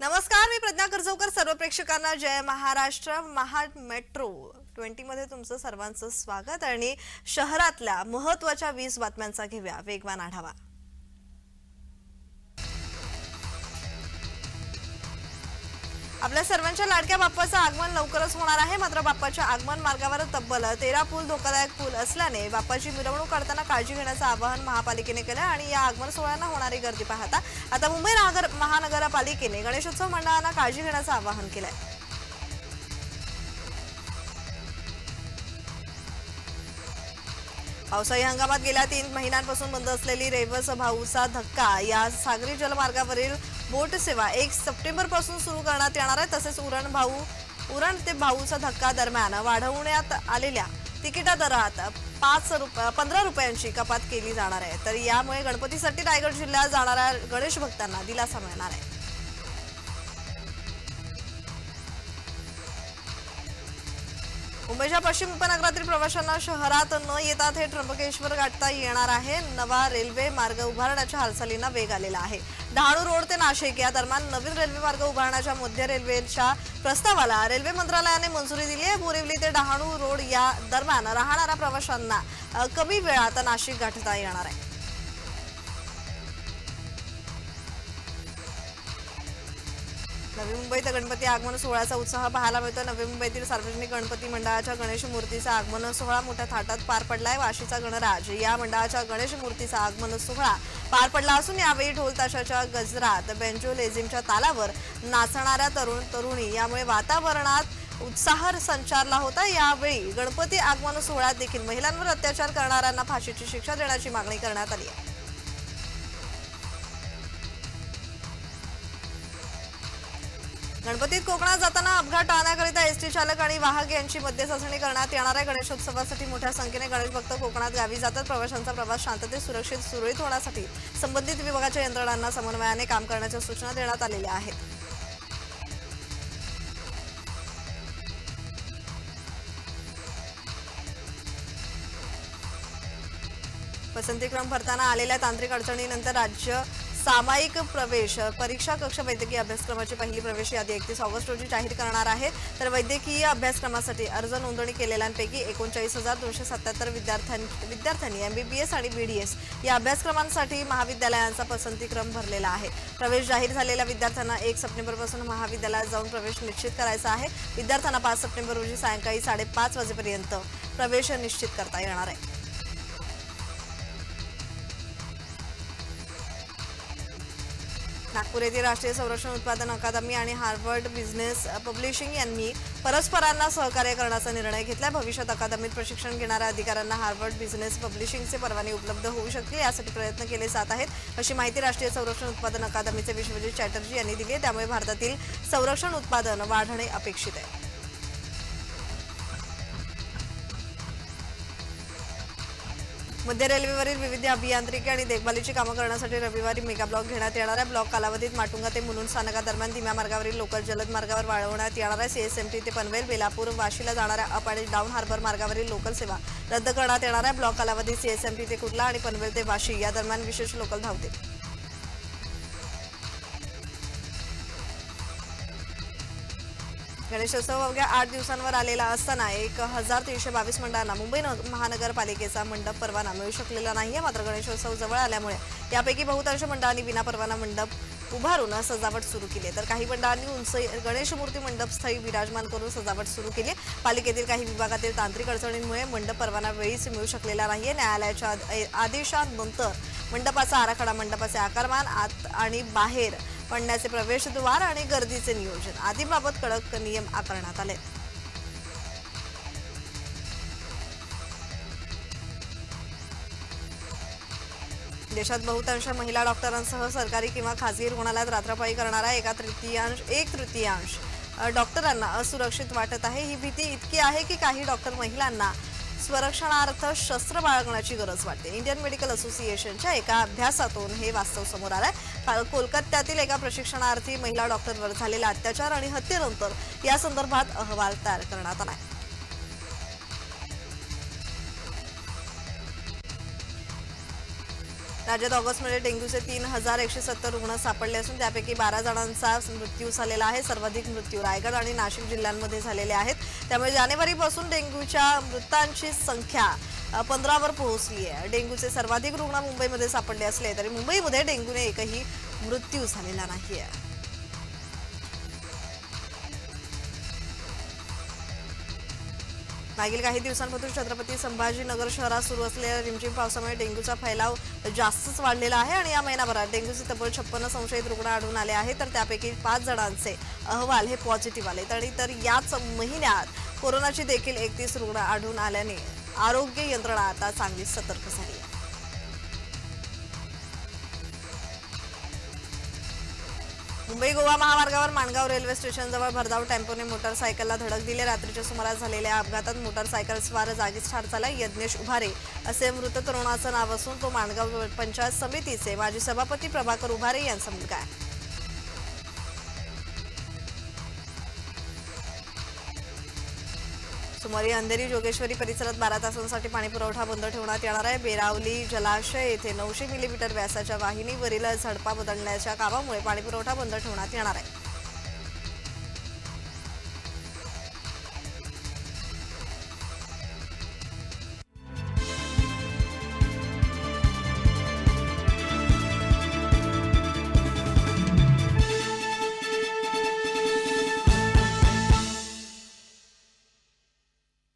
नमस्कार मी प्रज्ञा कर्जवकर. सर्व प्रेक्षकांना जय महाराष्ट्र महा मेट्रो. ट्वेंटीमध्ये तुमचं सर्वांचं स्वागत आणि शहरातल्या महत्त्वाच्या वीस बातम्यांचा घेऊया. वेगवान आढावा. आपल्या सर्वांच्या लाडक्या बाप्पाचं आगमन लवकरच होणार आहे. मात्र बाप्पाच्या आगमन मार्गावर तब्बल तेरा पूल धोकादायक पूल असल्याने बाप्पाची मिरवणूक करताना काळजी घेण्याचं आवाहन महापालिकेने केलं आणि या आगमन सोहळ्यांना होणारी गर्दी पाहता आता मुंबई महानगर महानगरपालिकेने गणेशोत्सव मंडळांना काळजी घेण्याचं आवाहन केलंय. पावसाळी हंगामात गेल्या तीन महिन्यांपासून बंद असलेली रेवस भाऊचा धक्का या सागरी जलमार्गावरील बोट सेवा एक सप्टेंबरपासून सुरू करण्यात येणार आहे. तसेच उरण भाऊ उरण ते भाऊचा धक्का दरम्यान वाढवण्यात आलेल्या तिकिटा दरात पाच रुप- पंधरा रुपयांची कपात केली जाणार आहे. तर यामुळे गणपतीसाठी रायगड जिल्ह्यात जाणाऱ्या गणेश भक्तांना दिलासा मिळणार आहे. मुंबईच्या पश्चिम उपनगरातील प्रवाशांना शहरात न येता थेट त्र्यंबकेश्वर गाठता येणार आहे. नवा रेल्वे मार्ग उभारण्याच्या हालचालींना वेग आलेला आहे. डहाणू रोड ते नाशिक या दरम्यान नवीन रेल्वे मार्ग उभारण्याच्या मध्य रेल्वेच्या प्रस्तावाला रेल्वे मंत्रालयाने मंजुरी दिली आहे. बोरिवली ते डहाणू रोड या दरम्यान राहणाऱ्या प्रवाशांना कमी वेळात नाशिक गाठता येणार आहे. नवी मुंबईत गणपती आगमन सोहळ्याचा उत्साह पाहायला मिळतो नवी मुंबईतील सार्वजनिक गणपती मंडळाच्या गणेश मूर्तीचा आगमन सोहळा मोठ्या थाटात पार पडलाय. वाशीचा गणराज या मंडळाच्या गणेश मूर्तीचा आगमन सोहळा पार पडला असून यावेळी ढोल ताशाच्या गजरात बेंजो लेझिमच्या तालावर नाचणाऱ्या तरुण तरुणी यामुळे वातावरणात उत्साह संचारला होता. यावेळी गणपती आगमन सोहळ्यात देखील महिलांवर अत्याचार करणाऱ्यांना फाशीची शिक्षा देण्याची मागणी करण्यात आली आहे. गणपतीत कोकणात जाताना अपघात टाळण्याकरिता एसटी चालक आणि वाहक यांची मध्य चाचणी करण्यात येणार आहे. गणेशोत्सवासाठी मोठ्या संख्येने गणेश भक्त कोकणात गावी जातात. प्रवाशांचा प्रवास शांततेत सुरक्षित सुरळीत होण्यासाठी संबंधित विभागाच्या यंत्रणांना समन्वयाने काम करण्याच्या सूचना देण्यात आलेल्या आहेत. पसंतीक्रम भरताना आलेल्या तांत्रिक अडचणीनंतर राज्य सामायिक प्रवेश परीक्षा कक्ष वैद्यकीय अभ्यासक्रमाची पहिली प्रवेश यादी एकतीस ऑगस्ट रोजी जाहीर करणार आहे. तर वैद्यकीय अभ्यासक्रमासाठी अर्ज नोंदणी केलेल्यांपैकी एकोणचाळीस हजार दोनशे सत्याहत्तर विद्यार्थ्यां विद्यार्थ्यांनी एमबीबीएस आणि बीडीएस या अभ्यासक्रमांसाठी महाविद्यालयांचा पसंतीक्रम भरलेला आहे. प्रवेश जाहीर झालेल्या विद्यार्थ्यांना एक सप्टेंबरपासून महाविद्यालयात जाऊन प्रवेश निश्चित करायचा आहे. विद्यार्थ्यांना पाच सप्टेंबर रोजी सायंकाळी साडेपाच वाजेपर्यंत प्रवेश निश्चित करता येणार आहे. नागपूर येथील राष्ट्रीय संरक्षण उत्पादन अकादमी आणि हार्वर्ड बिझनेस पब्लिशिंग यांनी परस्परांना सहकार्य करण्याचा निर्णय घेतला भविष्यात अकादमीत प्रशिक्षण घेणाऱ्या अधिकाऱ्यांना हार्वर्ड बिझनेस पब्लिशिंगचे परवाने उपलब्ध होऊ शकतील यासाठी प्रयत्न केले जात आहेत. अशी माहिती राष्ट्रीय संरक्षण उत्पादन अकादमीचे विश्वजित चॅटर्जी यांनी दिली त्यामुळे भारतातील संरक्षण उत्पादन वाढणे अपेक्षित आहे. मध्य रेल्वेवरील विविध अभियांत्रिकी आणि देखभालीची कामं करण्यासाठी रविवारी मेगा ब्लॉक घेण्यात येणार आहे. ब्लॉक कालावधीत माटुंगा ते मुलुंड स्थानकादरम्यान धीम्या मार्गावरील लोकल जलद मार्गावर वाढवण्यात येणार आहे. सीएसएमटी ते पनवेल बेलापूर वाशीला जाणाऱ्या अप आणि डाऊन हार्बर मार्गावरील लोकल सेवा रद्द करण्यात येणार आहे. ब्लॉक कालावधीत सीएसएमटी ते कुर्ला आणि पनवेल ते वाशी या दरम्यान विशेष लोकल धावतील. गणेशोत्सव अवघ्या आठ दिवसांवर आलेला असताना एक हजार तीनशे बावीस मंडळांना मुंबई महानगरपालिकेचा मंडप परवाना मिळू शकलेला नाहीये. मात्र गणेशोत्सव जवळ आल्यामुळे यापैकी बहुतांश मंडळांनी विना परवाना मंडप उभारून सजावट सुरू केली तर काही मंडळांनी उंच गणेश मूर्ती मंडप स्थळी विराजमान करून सजावट सुरू केली पालिकेतील काही विभागातील तांत्रिक अडचणींमुळे मंडप परवाना वेळीच मिळू शकलेला नाहीये. न्यायालयाच्या आदेशानंतर मंडपाचा आराखडा मंडपाचे आकारमान आत आणि बाहेर पडण्याचे प्रवेशद्वार आणि गर्दीचे नियोजन. आदींबाबत कडक नियम आकारण्यात आले. देशात बहुतांश महिला डॉक्टरांसह सरकारी किंवा खासगी रुग्णालयात रात्रपाई करणारा एका तृतीयांश एक तृतीयांश डॉक्टरांना असुरक्षित वाटत आहे. ही भीती इतकी आहे की काही डॉक्टर महिलांना स्वरक्षणार्थ शस्त्र बाळगण्याची गरज वाटते. इंडियन मेडिकल असोसिएशनच्या एका अभ्यासातून हे वास्तव समोर आलंय. काल कोलकात्यातील एका प्रशिक्षणार्थी महिला डॉक्टरवर झालेला अत्याचार आणि हत्येनंतर या संदर्भात अहवाल तयार करण्यात आलाय. राज्यात ऑगस्टमध्ये डेंग्यूचे तीन हजार एकशे सत्तर रुग्ण सापडले असून त्यापैकी बारा जणांचा मृत्यू झालेला आहे. सर्वाधिक मृत्यू रायगड आणि नाशिक जिल्ह्यांमध्ये झालेले आहेत. त्यामुळे जानेवारीपासून डेंग्यूच्या मृतांची संख्या पंधरावर पोहोचली आहे. डेंग्यूचे सर्वाधिक रुग्ण मुंबईमध्ये सापडले असले तरी मुंबईमध्ये डेंग्यूने एकही मृत्यू झालेला नाही आहे मागील काही दिवसांपासून छत्रपती संभाजीनगर शहरात सुरू असलेल्या रिमझिम पावसामुळे डेंग्यूचा फैलाव जास्तच वाढलेला आहे आणि या महिनाभरात डेंग्यूचे तब्बल छप्पन्न संशयित रुग्ण आढळून आले आहेत. तर त्यापैकी पाच जणांचे अहवाल हे पॉझिटिव्ह आले आणि तर याच महिन्यात कोरोनाची देखील एकतीस रुग्ण आढळून आल्याने आरोग्य यंत्रणा आता चांगली सतर्क झाली आहे. मुंबई गोवा महामार्गावर माणगाव रेल्वे स्टेशनजवळ भरधाव टेम्पोने मोटारसायकलला धडक दिली. रात्रीच्या सुमारास झालेल्या अपघातात मोटारसायकल स्वार जागीच ठार झाला. यज्ञेश उभारे असे मृत तरुणाचं नाव असून तो माणगाव पंचायत समितीचे माजी सभापती प्रभाकर उभारे यांचा मुलगा आहे. सुमारे अंधेरी जोगेश्वरी परिसरात बारा तासांसाठी पाणीपुरवठा बंद ठेवण्यात येणार आहे. बेरावली जलाशय येथे नऊशे मिलीमीटर व्यासाच्या वाहिनीवरील झडपा बदलण्याच्या कामामुळे पाणीपुरवठा बंद ठेवण्यात येणार आहे.